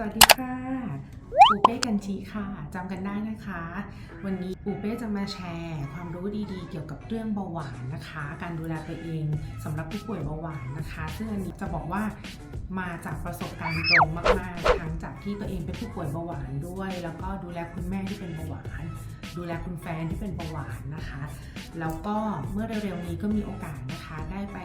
สวัสดีค่ะปูเป้กันชีค่ะจำกันได้นะคะ วันนี้ปูเป้จะมาแชร์ ความรู้ดีๆ เกี่ยวกับเรื่องเบาหวานนะคะ การดูแลตัวเองสำหรับผู้ป่วยเบาหวานนะคะ ซึ่งอันนี้จะบอกว่ามาจากประสบการณ์ตรงมากๆทั้งจากที่ตัวเองเป็นผู้ป่วยเบาหวานด้วย แล้วก็ดูแลคุณแม่ที่เป็นเบาหวาน ดูแลคุณแฟนที่เป็นเบาหวานนะคะ แล้วก็เมื่อเร็วๆนี้ก็มีโอกาสนะคะได้ไป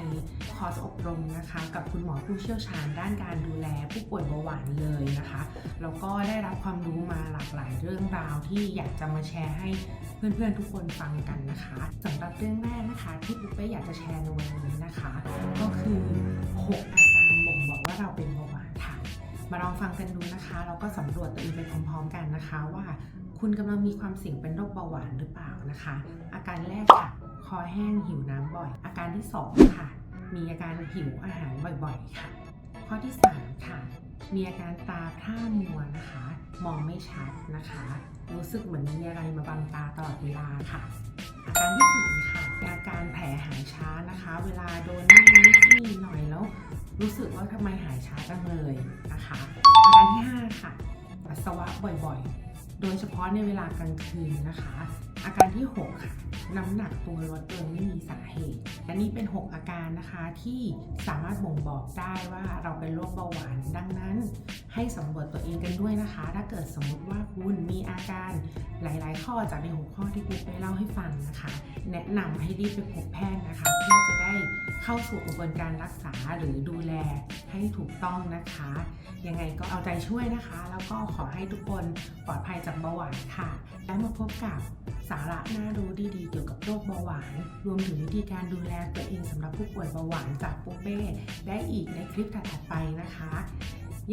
อร์สอบรมนะคะ กับคุณหมอผู้เชี่ยวชาญด้านการดูแลผู้ป่วยเบาหวานเลยนะคะแล้วก็ได้รับความรู้มาหลากหลายเรื่องราวที่อยากจะมาแชร์ให้เพื่อนๆทุกคนฟังกันนะคะสำหรับเรื่องแรกนะคะ ที่ปุ๊กเป้อยากจะแชร์ในวันนี้นะคะ ก็คือ 6 อาการบ่งบอกว่าเราเป็นเบาหวานค่ะ มาลองฟังกันดูนะคะแล้วก็สำรวจตัวเองไปพร้อมๆกันนะคะว่าคุณกำลังมีความเสี่ยงเป็นโรคเบาหวานหรือเปล่านะคะ อาการแรกค่ะคอแห้งหิวน้ำบ่อย อาการที่สองค่ะ มีอาการหิวอาหารบ่อยๆ ค่ะ ข้อที่สามค่ะ มีอาการตาพร่ามัวนะคะ มองไม่ชัดนะคะ รู้สึกเหมือนมีอะไรมาบังตาตลอดเวลาค่ะ อาการที่สี่ค่ะอาการแผลหายช้านะคะ เวลาโดนนั่นิดนี่หน่อยแล้ว รู้สึกว่าทำไมหายช้าจังเลยนะคะ อาการที่ห้าค่ะปัสสาวะบ่อยๆ โดยเฉพาะในเวลากลางคืนนะคะ อาการที่ 6 ค่ะ น้ำหนักตัวลดโดยไม่มีสาเหตุ และนี่เป็น 6 อาการนะคะที่สามารถบ่งบอกได้ว่าเราเป็นโรคเบาหวาน ดังนั้น ให้สำรวจตัวเองกันด้วยนะคะ ถ้าเกิดสมมติว่าคุณมีอาการหลาย ๆ ข้อจากในหัวข้อที่คุณไปเล่าให้ฟังนะคะ แนะนำให้รีบไปพบแพทย์นะคะเพื่อจะได้เข้าสู่กระบวนการรักษาหรือดูแลให้ถูกต้องนะคะ ยังไงก็เอาใจช่วยนะคะ แล้วก็ขอให้ทุกคนปลอดภัยจากเบาหวานค่ะ แล้วมาพบกับ สาระน่ารู้ดีๆ เกี่ยวกับโรคเบาหวาน รวมถึงวิธีการดูแลตัวเองสำหรับผู้ป่วยเบาหวานจากปุ๊เป้ได้อีกในคลิปถัดๆไปนะคะ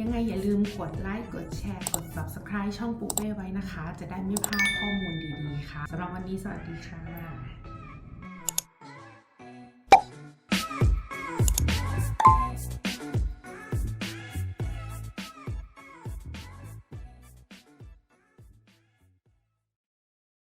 ยังไงอย่าลืมกดไลค์กดแชร์ กด subscribe ช่องปุ๊เป้ไว้นะคะ จะได้ไม่พลาดข้อมูลดีๆค่ะสำหรับวันนี้สวัสดีค่ะ